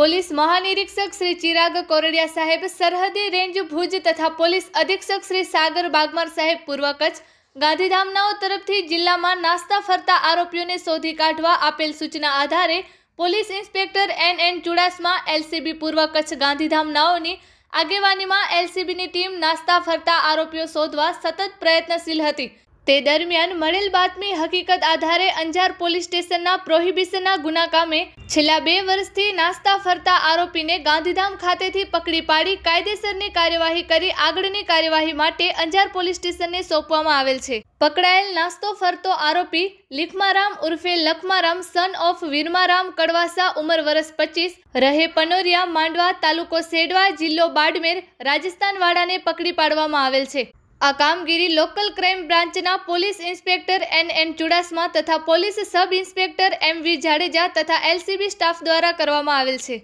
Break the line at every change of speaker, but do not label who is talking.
Police મહાનિરીક્ષક શ્રી ચિરાગ કોરડિયા સાહેબ, સરહદી રેન્જ ભુજ તથા પોલીસ અધિક્ષક શ્રી સાગર બાગમાર સાહેબ પૂર્વ કચ્છ, ગાંધીધામનાઓ તરફથી જિલ્લામાં નાસ્તા ફરતા આરોપીઓને શોધી કાઢવા આપેલ સૂચના આધારે police inspector N N Chudasama, LCB પૂર્વ કચ્છ ગાંધીધામનાઓની આગેવાનીમાં એલસીબીની ટીમ નાસ્તા ફરતા આરોપીઓ શોધવા સતત પ્રયત્નશીલ હતી. તે દરમિયાન મળેલ બાતમી હકીકત આધારે અંજાર પોલીસ સ્ટેશનના પ્રોહિબિશનના ગુના કામે છેલ્લા બે વર્ષથી નાસ્તા ફરતા આરોપીને ગાંધીધામ ખાતેથી પકડી પાડી કાયદેસરની કાર્યવાહી કરી આગળની કાર્યવાહી માટે અંજાર પોલીસ સ્ટેશનને સોંપવામાં આવેલ છે. પકડાયેલ નાસ્તો ફરતો આરોપી લીખમારામ ઉર્ફે લખમારામ સન ઓફ વીરમારામ, કડવાસા, ઉંમર વર્ષ પચીસ, રહે પનોરિયા, માંડવા તાલુકો સેડવા, જિલ્લો બાડમેર રાજસ્થાન વાળાને પકડી પાડવામાં આવેલ છે. આ કામગીરી લોકલ ક્રાઇમ બ્રાન્ચના police inspector N N Chudasama તથા police sub inspector M V Jadeja તથા એલસીબી સ્ટાફ દ્વારા કરવામાં આવેલ છે.